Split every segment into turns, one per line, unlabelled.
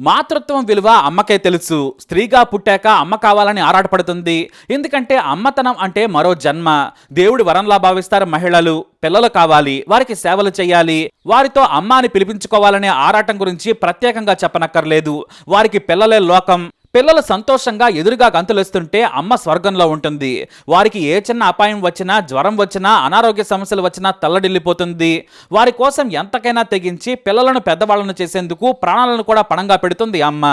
మాతృత్వం విలువ అమ్మకే తెలుసు. స్త్రీగా పుట్టాక అమ్మ కావాలని ఆరాటపడుతుంది. ఎందుకంటే అమ్మతనం అంటే మరో జన్మ. దేవుడి వరంలా భావిస్తారు మహిళలు. పిల్లలు కావాలి. వారికి సేవలు చేయాలి. వారితో అమ్మ అని పిలిపించుకోవాలనే ఆరాటం గురించి ప్రత్యేకంగా చెప్పనక్కర్లేదు. వారికి పిల్లలే లోకం. పిల్లలు సంతోషంగా ఎదురుగా గంతులేస్తుంటే అమ్మ స్వర్గంలో ఉంటుంది. వారికి ఏ చిన్న అపాయం వచ్చినా జ్వరం వచ్చినా అనారోగ్య సమస్యలు వచ్చినా తల్లడిల్లిపోతుంది. వారి కోసం ఎంతకైనా తెగించి పిల్లలను పెద్దవాళ్ళను చేసేందుకు ప్రాణాలను కూడా పణంగా పెడుతుంది అమ్మ.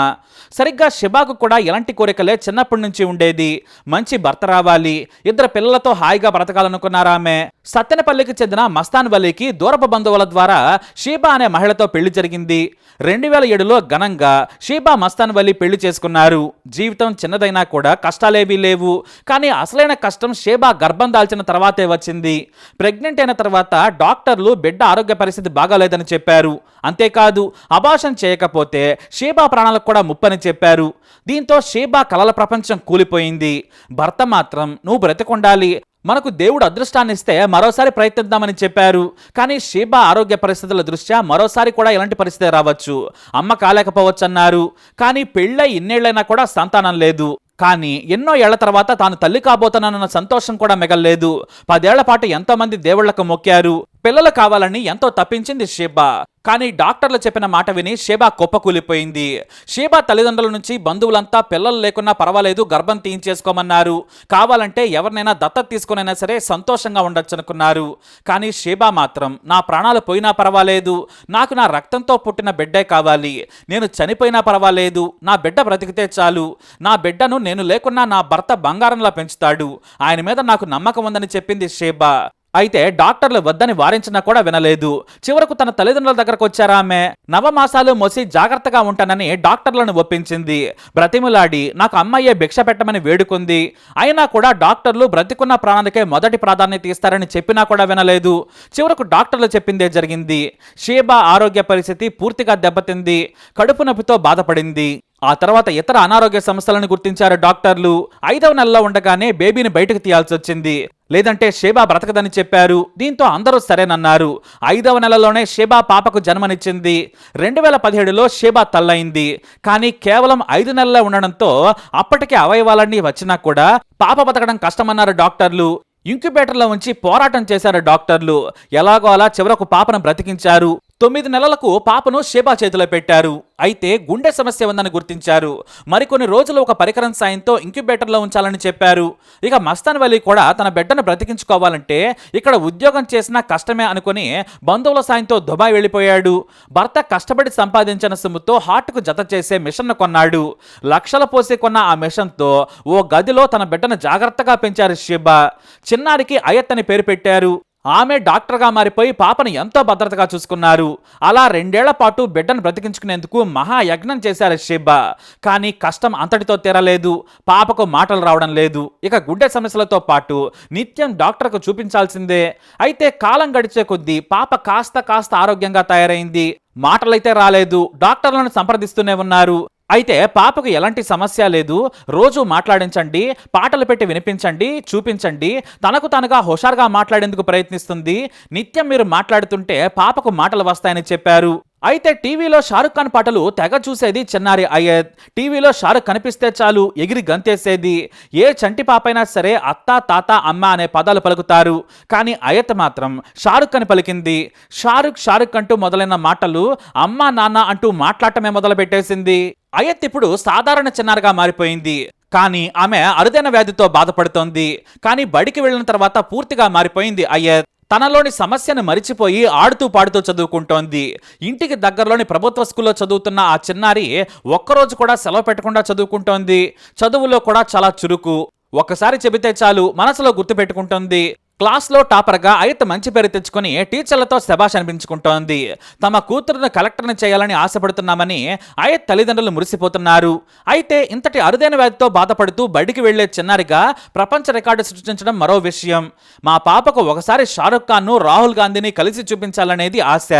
సరిగ్గా శిబాకు కూడా ఎలాంటి కోరికలే చిన్నప్పటి నుంచి ఉండేది. మంచి భర్త రావాలి. ఇద్దరు పిల్లలతో హాయిగా బ్రతకాలనుకున్నారామె సత్తెనపల్లికి చెందిన మస్తాన్ వలీకి దూరపు బంధువుల ద్వారా షీబా అనే మహిళతో పెళ్ళి జరిగింది. రెండు వేల ఏడులో ఘనంగా షీబా మస్తాన్ వలీ పెళ్ళి చేసుకున్నారు. జీవితం చిన్నదైనా కూడా కష్టాలేవీ లేవు. కానీ అసలైన కష్టం షేబా గర్భం దాల్చిన తర్వాతే వచ్చింది. ప్రెగ్నెంట్ అయిన తర్వాత డాక్టర్లు బిడ్డ ఆరోగ్య పరిస్థితి బాగాలేదని చెప్పారు. అంతేకాదు అబాషన్ చేయకపోతే షేబా ప్రాణాలకు కూడా ముప్పని చెప్పారు. దీంతో షేబా కలల ప్రపంచం కూలిపోయింది. భర్త మాత్రం నువ్వు బ్రతికుండాలి మనకు దేవుడు అదృష్టాన్ని ఇస్తే మరోసారి ప్రయత్నిద్దామని చెప్పారు. కానీ షీబా ఆరోగ్య పరిస్థితుల దృష్ట్యా మరోసారి కూడా ఎలాంటి పరిస్థితి రావచ్చు. అమ్మ కాలేకపోవచ్చు అన్నారు కానీ పెళ్ళై ఇన్నేళ్ళైనా కూడా సంతానం లేదు. కానీ ఎన్నో ఏళ్ళ తర్వాత తాను తల్లి కాబోతానన్న సంతోషం కూడా మిగల్లేదు. పదేళ్ళ పాటు ఎంతో మంది దేవుళ్ళకు మొక్కారు. పిల్లలు కావాలని ఎంతో తప్పించింది షేబా. కానీ డాక్టర్లు చెప్పిన మాట విని షేబా కుప్పకూలిపోయింది. షేబా తల్లిదండ్రుల నుంచి బంధువులంతా పిల్లలు లేకున్నా పర్వాలేదు గర్భం తీయించేసుకోమన్నారు. కావాలంటే ఎవరినైనా దత్తత తీసుకునైనా సరే సంతోషంగా ఉండొచ్చు అనుకున్నారు కానీ షేబా మాత్రం నా ప్రాణాలు పోయినా పర్వాలేదు నాకు నా రక్తంతో పుట్టిన బిడ్డే కావాలి నేను చనిపోయినా పర్వాలేదు నా బిడ్డ బ్రతికితే చాలు నా బిడ్డను నేను లేకున్నా నా భర్త బంగారంలా పెంచుతాడు ఆయన మీద నాకు నమ్మకం ఉందని చెప్పింది షేబా. అయితే డాక్టర్లు వద్దని వారించినా కూడా వినలేదు. చివరకు తన తల్లిదండ్రుల దగ్గరకు వచ్చారా ఆమె? నవమాసాలు మొసి జాగ్రత్తగా ఉంటానని డాక్టర్లను ఒప్పించింది. బ్రతిములాడి నాకు అమ్మయ్యే భిక్ష పెట్టమని వేడుకుంది. అయినా కూడా డాక్టర్లు బ్రతికున్న ప్రాణానికే మొదటి ప్రాధాన్యత ఇస్తారని చెప్పినా కూడా వినలేదు. చివరకు డాక్టర్లు చెప్పిందే జరిగింది. షేబా ఆరోగ్య పరిస్థితి పూర్తిగా దెబ్బతింది. కడుపు నొప్పితో బాధపడింది. ఆ తర్వాత ఇతర అనారోగ్య సమస్యలను గుర్తించారు డాక్టర్లు. ఐదవ నెలలో ఉండగానే బేబీని బయటకు తీయాల్సి వచ్చింది. లేదంటే షేబా బ్రతకదని చెప్పారు. దీంతో అందరూ సరేనన్నారు. ఐదవ నెలలోనే షేబా పాపకు జన్మనిచ్చింది. రెండు వేల పదిహేడులో షేబా తల్లయింది. కానీ కేవలం ఐదు నెలలే ఉండడంతో అప్పటికే అవయవాలన్నీ వచ్చినా కూడా పాప బతకడం కష్టమన్నారు డాక్టర్లు. ఇంక్యుబేటర్లో ఉంచి పోరాటం చేశారు డాక్టర్లు. ఎలాగో అలా చివరకు పాపను బ్రతికించారు. తొమ్మిది నెలలకు పాపను షేబా చేతిలో పెట్టారు. అయితే గుండె సమస్య ఉందని గుర్తించారు. మరికొన్ని రోజులు ఒక పరికరం సాయంతో ఇంక్యుబేటర్లో ఉంచాలని చెప్పారు. ఇక మస్తాన్ వలీ కూడా తన బిడ్డను బ్రతికించుకోవాలంటే ఇక్కడ ఉద్యోగం చేసినా కష్టమే అనుకుని బంధువుల సాయంతో దుబాయ్ వెళ్ళిపోయాడు. భర్త కష్టపడి సంపాదించిన సొమ్ముతో హార్ట్కు జత చేసే మిషన్ను కొన్నాడు. లక్షల పోసి కొన్న ఆ మిషన్తో ఓ గదిలో తన బిడ్డను జాగ్రత్తగా పెంచారు షేబా. చిన్నారికి అయత్ అని పేరు పెట్టారు. ఆమె డాక్టర్గా మారిపోయి పాపను ఎంతో భద్రతగా చూసుకున్నారు. అలా రెండేళ్ళ పాటు బిడ్డను బ్రతికించుకునేందుకు మహాయజ్ఞం చేశారు షిబ్బ కానీ కష్టం అంతటితో తీరలేదు. పాపకు మాటలు రావడం లేదు. ఇక గుండె సమస్యలతో పాటు నిత్యం డాక్టర్కు చూపించాల్సిందే. అయితే కాలం గడిచే కొద్దీ పాప కాస్త కాస్త ఆరోగ్యంగా తయారైంది. మాటలైతే రాలేదు. డాక్టర్లను సంప్రదిస్తూనే ఉన్నారు. అయితే పాపకు ఎలాంటి సమస్య లేదు. రోజు మాట్లాడించండి పాటలు పెట్టి వినిపించండి చూపించండి. తనకు తనగా హుషారుగా మాట్లాడేందుకు ప్రయత్నిస్తుంది. నిత్యం మీరు మాట్లాడుతుంటే పాపకు మాటలు వస్తాయని చెప్పారు. అయితే టీవీలో షారుఖ్ ఖాన్ పాటలు తెగ చూసేది చిన్నారి అయ్యత్ టీవీలో షారుఖ్ కనిపిస్తే చాలు ఎగిరి గంతేసేది. ఏ చంటి పాపైనా సరే అత్త తాత అమ్మ అనే పదాలు పలుకుతారు. కానీ అయత్ మాత్రం షారుఖ్ అని పలికింది. షారుఖ్ షారుఖ్ అంటూ మొదలైన మాటలు అమ్మ నాన్న అంటూ మాట్లాడటమే మొదలు పెట్టేసింది అయత్ ఇప్పుడు సాధారణ చిన్నారిగా మారిపోయింది. కానీ ఆమె అరుదైన వ్యాధితో బాధపడుతోంది. కానీ బడికి వెళ్ళిన తర్వాత పూర్తిగా మారిపోయింది అయ్యత్ తనలోని సమస్యను మరిచిపోయి ఆడుతూ పాడుతూ చదువుకుంటోంది. ఇంటికి దగ్గరలోని ప్రభుత్వ స్కూల్లో చదువుతున్న ఆ చిన్నారి ఒక్కరోజు కూడా సెలవు పెట్టకుండా చదువుకుంటోంది. చదువులో కూడా చాలా చురుకు. ఒక్కసారి చెబితే చాలు మనసులో గుర్తుపెట్టుకుంటుంది క్లాస్లో టాపర్గా అయత్ మంచి పేరు తెచ్చుకుని టీచర్లతో శబాష్ అనిపించుకుంటోంది. తమ కూతురును కలెక్టర్ని చేయాలని ఆశపడుతున్నామని అయత్ తల్లిదండ్రులు మురిసిపోతున్నారు. అయితే ఇంతటి అరుదైన వ్యాధితో బాధపడుతూ బడికి వెళ్ళే చిన్నారిగా ప్రపంచ రికార్డు సృష్టించడం మరో విషయం. మా పాపకు ఒకసారి షారుఖ్ ఖాన్ను రాహుల్ గాంధీని కలిసి చూపించాలనేది ఆశ.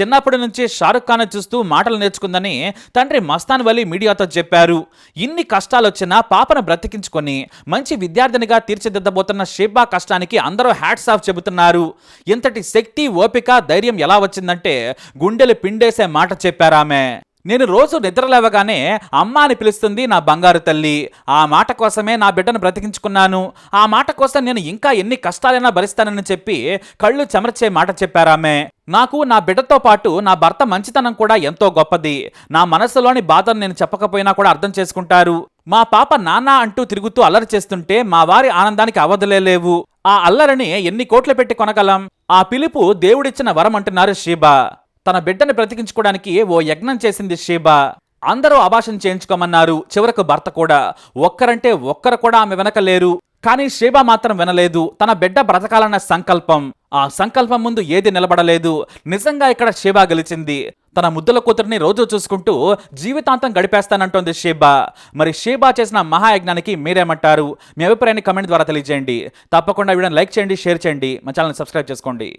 చిన్నప్పటి నుంచి షారుఖ్ ఖాన్ చూస్తూ మాటలు నేర్చుకుందని తండ్రి మస్తాన్ వలీ మీడియాతో చెప్పారు. ఇన్ని కష్టాలు వచ్చినా పాపను బ్రతికించుకొని మంచి విద్యార్థినిగా తీర్చిదిద్దబోతున్న షేబా కష్టానికి అందరూ హ్యాట్స్ ఆఫ్ చెబుతున్నారు. ఇంతటి శక్తి ఓపిక ధైర్యం ఎలా వచ్చిందంటే గుండెలు పిండేసే మాట చెప్పారామె నేను రోజు నిద్ర లేవగానే అమ్మ అని పిలుస్తుంది నా బంగారు తల్లి. ఆ మాట కోసమే నా బిడ్డను బ్రతికించుకున్నాను. ఆ మాట కోసం నేను ఇంకా ఎన్ని కష్టాలైనా భరిస్తానని చెప్పి కళ్ళు చెమర్చే మాట చెప్పారామె నాకు నా బిడ్డతో పాటు నా భర్త మంచితనం కూడా ఎంతో గొప్పది. నా మనసులోని బాధను నేను చెప్పకపోయినా కూడా అర్థం చేసుకుంటారు. మా పాప నాన్న అంటూ తిరుగుతూ అల్లరి చేస్తుంటే మా వారి ఆనందానికి అవధులే లేవు. ఆ అల్లరిని ఎన్ని కోట్లు పెట్టి కొనగలం? ఆ పిలుపు దేవుడిచ్చిన వరం అంటున్నారు షీబా తన బిడ్డని బ్రతికించుకోవడానికి ఓ యజ్ఞం చేసింది షీబా అందరూ అభాషణ చేయించుకోమన్నారు. చివరకు భర్త కూడా. ఒక్కరంటే ఒక్కరు కూడా ఆమె వెనక లేరు. కానీ షీబా మాత్రం వినలేదు. తన బిడ్డ బ్రతకాలన్న సంకల్పం. ఆ సంకల్పం ముందు ఏది నిలబడలేదు. నిజంగా ఇక్కడ షీబా గెలిచింది. తన ముద్దుల కూతురిని రోజు చూసుకుంటూ జీవితాంతం గడిపేస్తానంటోంది షేబా. మరి షీబా చేసిన మహాయజ్ఞానికి మీరేమంటారు? మీ అభిప్రాయాన్ని కమెంట్ ద్వారా తెలియజేయండి. తప్పకుండా వీడియోని లైక్ చేయండి షేర్ చేయండి. మా ఛానల్ సబ్స్క్రైబ్ చేసుకోండి.